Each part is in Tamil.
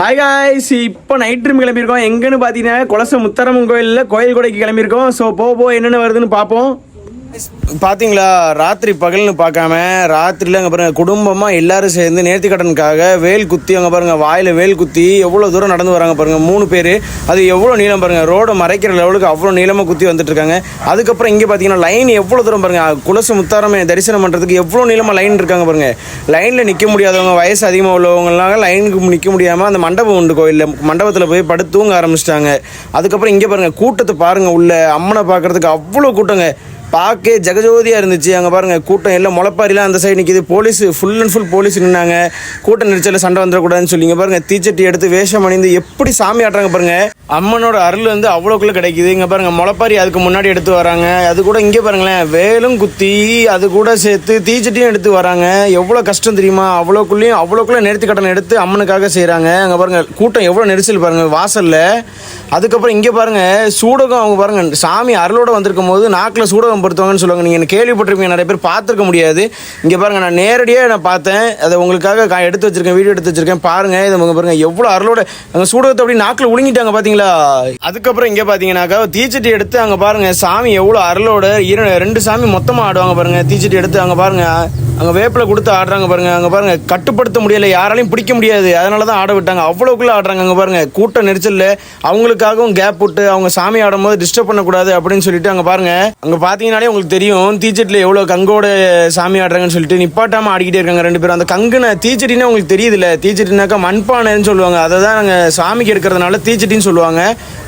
ஹாய் காய்ஸ் இப்போ நைட் ட்ரீம் கிளம்பியிருக்கோம். எங்கன்னு பார்த்தீங்கன்னா குலச முத்தரம்மன் கோயிலில் கோயில் கொடைக்கு கிளம்பியிருக்கோம். ஸோ போக போக என்னென்ன வருதுன்னு பார்ப்போம். பார்த்தீங்களா ராத்திரி பகல்னு பார்க்காம ராத்திரியில் அங்கே பாருங்கள் குடும்பமாக எல்லாரும் சேர்ந்து நேர்த்திக்கடனுக்காக வேல் குத்தி அங்கே பாருங்கள் வாயில் வேல் குத்தி எவ்வளோ தூரம் நடந்து வராங்க பாருங்கள் மூணு பேர். அது எவ்வளோ நீளம் பாருங்க ரோடை மறைக்கிற லெவலுக்கு அவ்வளோ நீளமாக குத்தி வந்துட்டுருக்காங்க அதுக்கப்புறம் இங்கே பார்த்தீங்கன்னா லைன் எவ்வளோ தூரம் பாருங்கள் குலசு முத்தாரமே தரிசனம் பண்ணுறதுக்கு எவ்வளோ நீளமாக லைன் இருக்காங்க பாருங்கள் லைனில் நிற்க முடியாதவங்க வயசு அதிகமாக உள்ளவங்கலாம் லைனுக்கு நிற்க முடியாமல் அந்த மண்டபம் உண்டு கோயிலில் மண்டபத்தில் போய் படுத்து தூங்க ஆரம்பிச்சிட்டாங்க. அதுக்கப்புறம் இங்கே பாருங்கள் கூட்டத்தை பாருங்கள் உள்ள அம்மனை பார்க்கறதுக்கு அவ்வளோ கூட்டங்க. பார்க்க ஜெகஜோதியாக இருந்துச்சு. அங்கே பாருங்கள் கூட்டம் எல்லாம் முளைப்பாரிலாம் அந்த சைடு நிற்கிது police full and full police நின்னாங்க. கூட்ட நெரிச்சலில் சண்டை வந்துடக்கூடாதுன்னு சொல்லிங்க பாருங்கள் தீச்சட்டி எடுத்து வேஷம் அணிந்து எப்படி சாமி ஆட்டுறாங்க பாருங்கள் அம்மனோட அருள் வந்து அவ்வளோக்குள்ளே கிடைக்குது. இங்கே பாருங்கள் முளைப்பாரி அதுக்கு முன்னாடி எடுத்து வராங்க. அது கூட இங்கே பாருங்களேன் வேலும் குத்தி அது கூட சேர்த்து தீச்சட்டியும் எடுத்து வராங்க. எவ்வளோ கஷ்டம் தெரியுமா? அவ்வளோக்குள்ளேயும் அவ்வளோக்குள்ளே நேர்த்தி கட்டணம் எடுத்து அம்மனுக்காக செய்கிறாங்க அங்கே பாருங்கள் கூட்டம் எவ்வளோ நெரிசல் பாருங்கள் வாசலில். அதுக்கப்புறம் இங்கே பாருங்கள் சூடகம் அவங்க பாருங்கள் சாமி அருளோட வந்திருக்கும் போது நாக்கில் சூடகம் பொருத்துவாங்கன்னு சொல்லுவாங்க. நீங்கள் கேள்விப்பட்டிருப்பீங்க நிறைய பேர் பார்த்துருக்க முடியாது. இங்கே பாருங்கள் நான் நேரடியாக நான் பார்த்தேன். அதை உங்களுக்காக கா- எடுத்து வச்சிருக்கேன் வீடியோ எடுத்து வச்சிருக்கேன். பாருங்கள் இதை உங்கள் பாருங்கள் எவ்வளோ அருளோட அங்கே சூடகத்தை அப்படி நாக்கில் உழுங்கிட்டாங்க பார்த்தீங்களா அதுக்கப்புறம் இங்கே பார்த்தீங்கன்னாக்கா தீச்சட்டி எடுத்து அங்கே பாருங்கள் சாமி எவ்வளோ அருளோட இரு ரெண்டு சாமி மொத்தமாக ஆடுவாங்க பாருங்கள் தீச்சட்டி எடுத்து அங்கே பாருங்கள் அங்கே வேப்பில் கொடுத்து ஆடுறாங்க பாருங்கள் அங்கே பாருங்கள் கட்டுப்படுத்த முடியலை யாராலையும் பிடிக்க முடியாது. அதனால தான் ஆட விட்டாங்க. அவ்வளோக்குள்ளே ஆடுறாங்க அங்கே பாருங்கள் கூட்ட நெரிச்சல்ல. அவங்களுக்காகவும் கேப் விட்டு அவங்க சாமி ஆடும்போது டிஸ்டர்ப் பண்ணக்கூடாது அப்படின்னு சொல்லிட்டு அங்கே பாருங்கள் அங்கே பார்த்தீங்கனாலே உங்களுக்கு தெரியும் தீச்சட்டில் எவ்வளோ கங்கோட சாமி ஆடுறாங்கன்னு சொல்லிட்டு நிப்பாட்டாம ஆடிக்கிட்டே இருக்காங்க ரெண்டு பேரும். அந்த கங்குன தீச்சட்டினா உங்களுக்கு தெரியுதுல்ல. தீச்சட்டினாக்கா மண்பானைன்னு சொல்லுவாங்க. அதை தான் நாங்கள் சாமிக்கு எடுக்கிறதுனால தீச்சட்டின்னு சொல்லுவாங்க.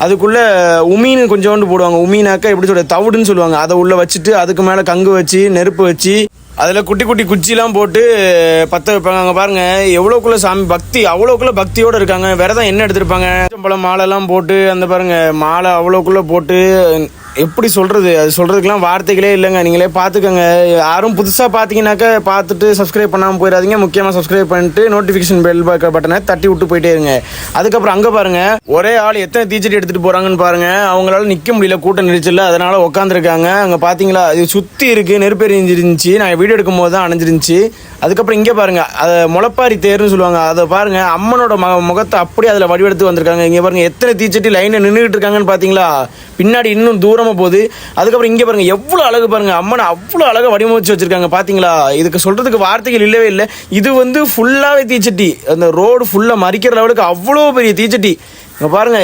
அதுக்குள்ளே உமீன் கொஞ்சோண்டு போடுவாங்க. உமீனாக்கா எப்படி சொல்கிறது தவிடுன்னு சொல்லுவாங்க. அதை உள்ளே வச்சுட்டு அதுக்கு மேலே கங்கு வச்சு நெருப்பு வச்சு அதில் குட்டி குட்டி குச்சிலாம் போட்டு பற்ற வைப்பாங்க. அங்கே பாருங்க எவ்வளோக்குள்ள சாமி பக்தி அவ்வளோக்குள்ள பக்தியோடு இருக்காங்க. விரதம் என்ன எடுத்திருப்பாங்க. பழம் மாலைலாம் போட்டு அந்த பாருங்க மாலை அவ்வளோக்குள்ள போட்டு எப்படி சொல்கிறது அது சொல்கிறதுக்கெலாம் வார்த்தைகளே இல்லைங்க. நீங்களே பார்த்துக்கோங்க. யாரும் புதுசாக பார்த்தீங்கன்னாக்கா பார்த்துட்டு சப்ஸ்கிரைப் பண்ணாமல் போயிடாதீங்க. முக்கியமாக சப்ஸ்கிரைப் பண்ணிட்டு நோட்டிஃபிகேஷன் பெல் பட்டனை தட்டி விட்டு போயிட்டே இருங்க. அதுக்கப்புறம் அங்கே பாருங்கள் ஒரே ஆள் எத்தனை டீச்சர் எடுத்துகிட்டு போகிறாங்கன்னு பாருங்கள் அவங்களால நிற்க முடியல. கூட்டம் நெரிச்சல அதனால் உட்காந்துருக்காங்க அங்கே பார்த்தீங்களா? இது சுற்றி இருக்குது நெருப்பெறிஞ்சிருந்துச்சி நான் வீடியோ எடுக்கும் போது தான் அணைஞ்சிருந்துச்சி. அதுக்கப்புறம் இங்கே பாருங்க அதை முளப்பாரி தேர்னு சொல்லுவாங்க. அதை பாருங்க அம்மனோட மக முகத்தை அப்படியே அதில் வடிவெடுத்து வந்திருக்காங்க. இங்கே பாருங்கள் எத்தனை தீச்சட்டி லைனில் நின்றுக்கிட்டு இருக்காங்கன்னு பார்த்தீங்களா பின்னாடி இன்னும் தூரமாக போகுது. அதுக்கப்புறம் இங்கே பாருங்கள் எவ்வளோ அழகு பாருங்க. அம்மனை அவ்வளோ அழகாக வடிவமைச்சு வச்சிருக்காங்க பார்த்தீங்களா இதுக்கு சொல்கிறதுக்கு வார்த்தைகள் இல்லவே இல்லை. இது வந்து ஃபுல்லாகவே தீச்சட்டி. அந்த ரோடு ஃபுல்லாக மறிக்கிற லெவலுக்கு அவ்வளோ பெரிய தீச்சட்டி. இங்கே பாருங்க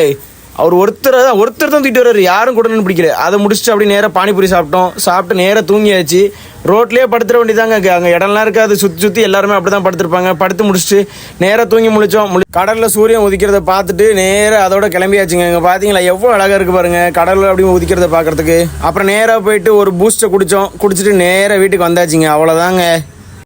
அவர் ஒருத்தர் தான் ஒருத்தர் தான் தூக்கிட்டு வர்றாரு. யாரும் கூட நின்று பிடிக்கல. அதை முடிச்சுட்டு அப்படியே நேராக பானிபூரி சாப்பிட்டோம். சாப்பிட்டு நேராக தூங்கியாச்சு. ரோட்லேயே படுத்துற வேண்டியதாங்க அங்கே அங்கே இடம்லாம் இருக்காது. சுற்றி சுற்றி எல்லாருமே அப்படி தான் படுத்துருப்பாங்க. படுத்து முடிச்சுட்டு நேராக தூங்கி முழிச்சோம். முழி கடலில் சூரியன் உதிக்கிறத பார்த்துட்டு நேராக அதோட கிளம்பியாச்சுங்க. இங்கே பார்த்தீங்களா எவ்வளோ அழகாக இருக்குது பாருங்க. கடலில் அப்படியே உதிக்கிறத பார்க்குறதுக்கு. அப்புறம் நேராக போயிட்டு ஒரு பூஸ்ட்டை குடித்தோம் குடிச்சிட்டு நேராக வீட்டுக்கு வந்தாச்சுங்க. அவ்வளோதாங்க